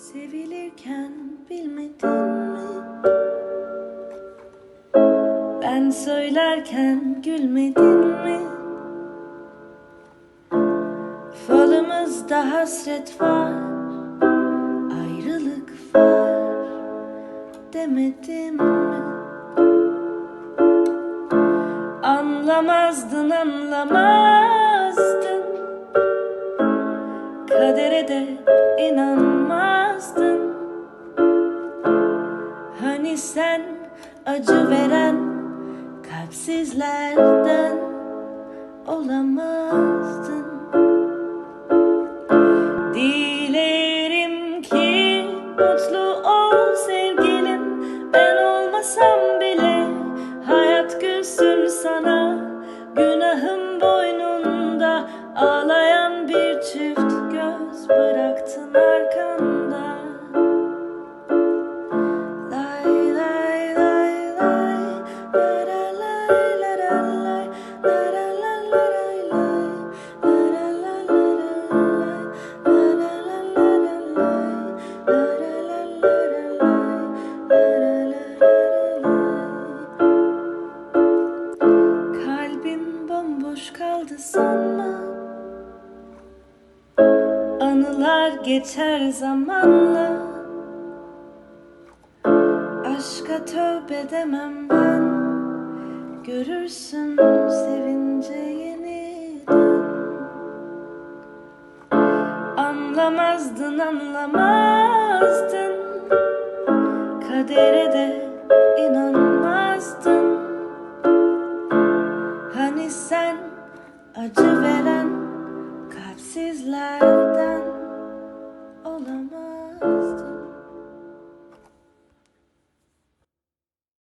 Sevilirken bilmedin mi? Ben söylerken gülmedin mi? Falımızda hasret var, ayrılık var demedim mi? Anlamazdın anlamazdın Kadere de inanmazdın. Hani sen acı veren kalpsizlerden kaldı sanma Anılar geçer zamanla. Aşka tövbe demem ben. Görürsün sevince yeniden. Anlamazdın anlamazdın. Kadere de inanmazdın. Hani sen acı veren kalpsizlerden